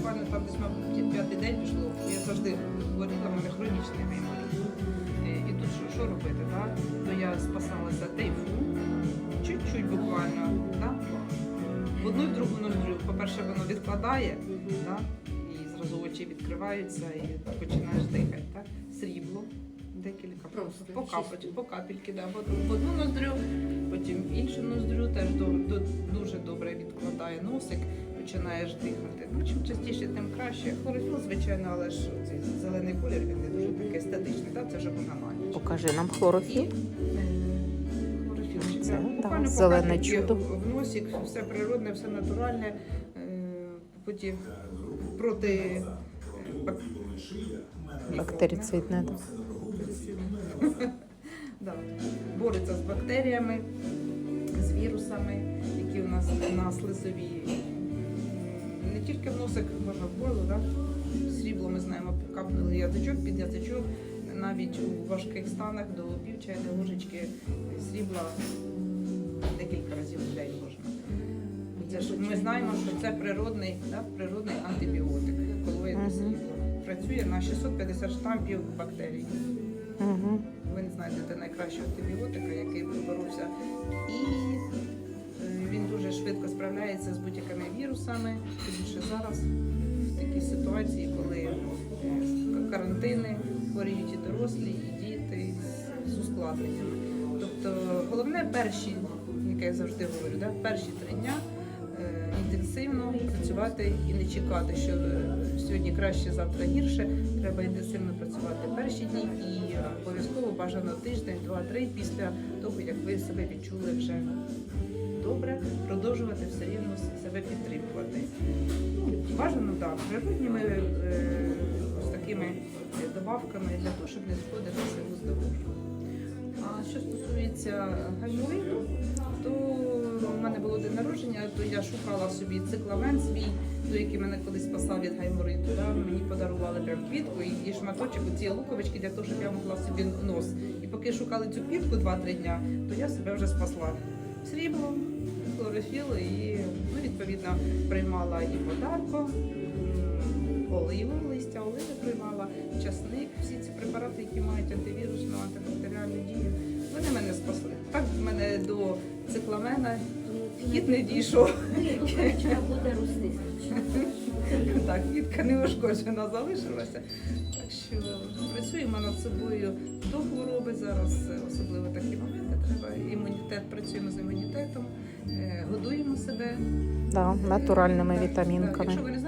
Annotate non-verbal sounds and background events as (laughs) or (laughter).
буквально там десь, мабуть, п'ятий день пішло. Я завжди хворіла, в мене хронічний гайморит. Е, І тут що, що робити? Да? То я спасалася тейфу, чуть-чуть буквально. Да? В одну і в другу ноздрю. По-перше, воно відкладає, да? і зразу очі відкриваються і починаєш дихати. Так? Срібло. Декілька Просто по чисто. по капельки, да. в одну- ноздрю, потім іншу ноздрю теж до, до, дуже добре відкладає носик, починаєш дихати. Ну, чим частіше, тим краще. Хлорофіл, звичайно, але ж цей зелений колір він не дуже такий естетичний, так? це вже вона на ніч. Покажи нам хлорофіл. Е, хлорофіл. Це, зелене чудо. В носик, все природне, все натуральне. е, Потім проти е, бак- Бактерицидне. (laughs) да. Бореться з бактеріями, з вірусами, які у нас на слизові. Не тільки в носик, можна в горло, да? срібло ми знаємо, капнули язичок під язичок, навіть у важких станах до пів чайної ложечки срібла декілька разів в день можна. Це ж ми знаємо, що це природний, да, природний антибіотик, колоїдне Мгм. срібло. Працює на 650 штампів бактерій. Угу. Ви знайдете найкращого антибіотика, який поборовся. Швидко справляється з будь-якими вірусами. Тим більше зараз в такій ситуації, коли е, карантини хворіють і дорослі, і діти з- ускладненнями. Тобто головне перші, яке я завжди говорю, да, перші три дня інтенсивно працювати і не чекати, що е, сьогодні краще, завтра гірше. Треба інтенсивно працювати перші дні і е, обов'язково бажано тиждень, два-три після того, як ви себе відчули вже добре, продовжувати все рівно себе підтримувати. Ну, бажано так, природніми е, ось такими добавками для того, щоб не сходити силу здоров'я. А що стосується гаймориту, день народження, то я шукала собі цикламен свій, той, який мене колись спасав від гаймориту. Да? Мені подарували прям квітку і, і шматочок цієї луковички для того, щоб я могла собі нос. І поки шукали цю квітку 2-3 дня, то я себе вже спасла. Срібло, хлорофіл і ну, відповідно приймала і подарко, м, оливу, листя оливи приймала, часник, всі ці препарати, які мають антивірусну, антибактеріальну дію, вони мене спасли. Так в мене до цикламена хід не дійшов. Луковичка буде рости. Так, квітка не ушкоджена залишилася. Так що працюємо над собою до хвороби зараз, е, особливо такі моменти. Треба імунітет, працюємо з імунітетом, е, годуємо себе. Да, натуральними Так, так. вітамінками. Якщо ви не